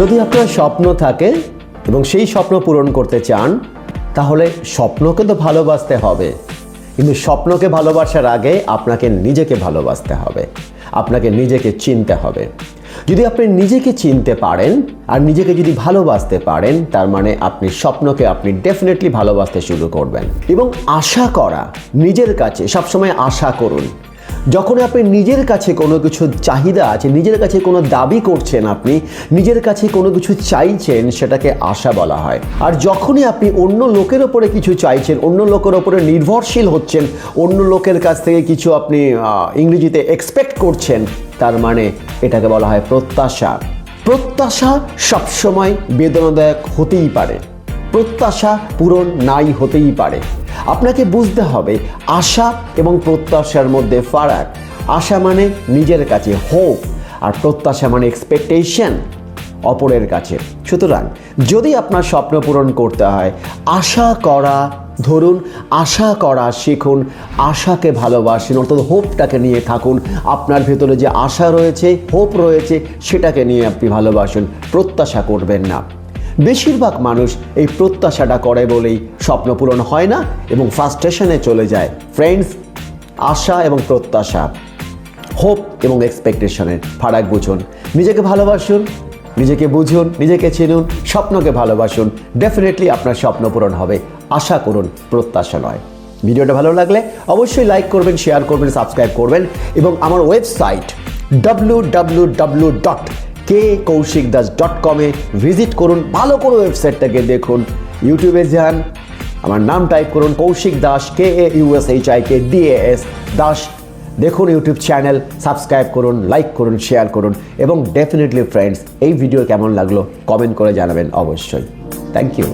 যদি আপনার স্বপ্ন থাকে এবং সেই স্বপ্ন পূরণ করতে চান, তাহলে স্বপ্নকে তো ভালোবাসতে হবে। কিন্তু স্বপ্নকে ভালোবাসার আগে আপনাকে নিজেকে ভালোবাসতে হবে। আপনাকে নিজেকে চিনতে হবে। যদি আপনি নিজেকে চিনতে পারেন আর নিজেকে যদি ভালোবাসতে পারেন, তার মানে আপনি স্বপ্নকে আপনি ডেফিনেটলি ভালোবাসতে শুরু করবেন। এবং আশা করা, নিজের কাছে সবসময় আশা করুন। যখন আপনি নিজের কাছে কোনো কিছু চাহিদা আছে, নিজের কাছে কোনো দাবি করছেন আপনি, নিজের কাছে কোনো কিছু চাইছেন, সেটাকে আশা বলা হয়। আর যখনই আপনি অন্য লোকের ওপরে কিছু চাইছেন, অন্য লোকের ওপরে নির্ভরশীল হচ্ছেন, অন্য লোকের কাছ থেকে কিছু আপনি ইংরেজিতে এক্সপেক্ট করছেন, তার মানে এটাকে বলা হয় প্রত্যাশা। প্রত্যাশা সবসময় বেদনাদায়ক হতেই পারে। প্রত্যাশা পূরণ নাই হতেই পারে। আপনাকে বুঝতে হবে, আশা এবং প্রত্যাশার মধ্যে ফারাক। আশা মানে নিজের কাছে হোপ আর প্রত্যাশা মানে এক্সপেকটেশন অপরের কাছে। সুতরাং, যদি আপনার স্বপ্ন পূরণ করতে হয়, আশা করা, ধরুন, আশা করা শিখুন, আশাকে ভালোবাসুন, অর্থাৎ হোপটাকে নিয়ে থাকুন, আপনার ভেতরে যে আশা রয়েছে হোপ রয়েছে, সেটাকে নিয়ে আপনি ভালোবাসুন, প্রত্যাশা করবেন না। বেশিরভাগ মানুষ এই প্রত্যাশাটা করে বলেই স্বপ্ন পূরণ হয় না এবং ফার্স্টেশনে চলে যায়। ফ্রেন্ডস আশা এবং প্রত্যাশা হোপ এবং এক্সপেকটেশনের ফারাক বুঝুন। নিজেকে ভালোবাসুন, নিজেকে বুঝুন, নিজেকে চিনুন, স্বপ্নকে ভালোবাসুন। ডেফিনেটলি আপনার স্বপ্ন পূরণ হবে। আশা করুন, প্রত্যাশা নয়। ভিডিওটা ভালো লাগলে অবশ্যই লাইক করবেন শেয়ার করবেন সাবস্ক্রাইব করবেন এবং আমার website W W W dot K Koushik Das dot কমে ভিজিট করুন। ভালো করে ওয়েবসাইটটাকে দেখুন। ইউটিউবে যান। আমার নাম টাইপ করুন Koushik Das K A U S H I K S Das দেখুন ইউটিউব চ্যানেল সাবস্ক্রাইব করুন লাইক করুন শেয়ার করুন এবং ডেফিনেটলি ফ্রেন্ডস এই ভিডিও কেমন লাগল? কমেন্ট করে জানাবেন অবশ্যই। Thank you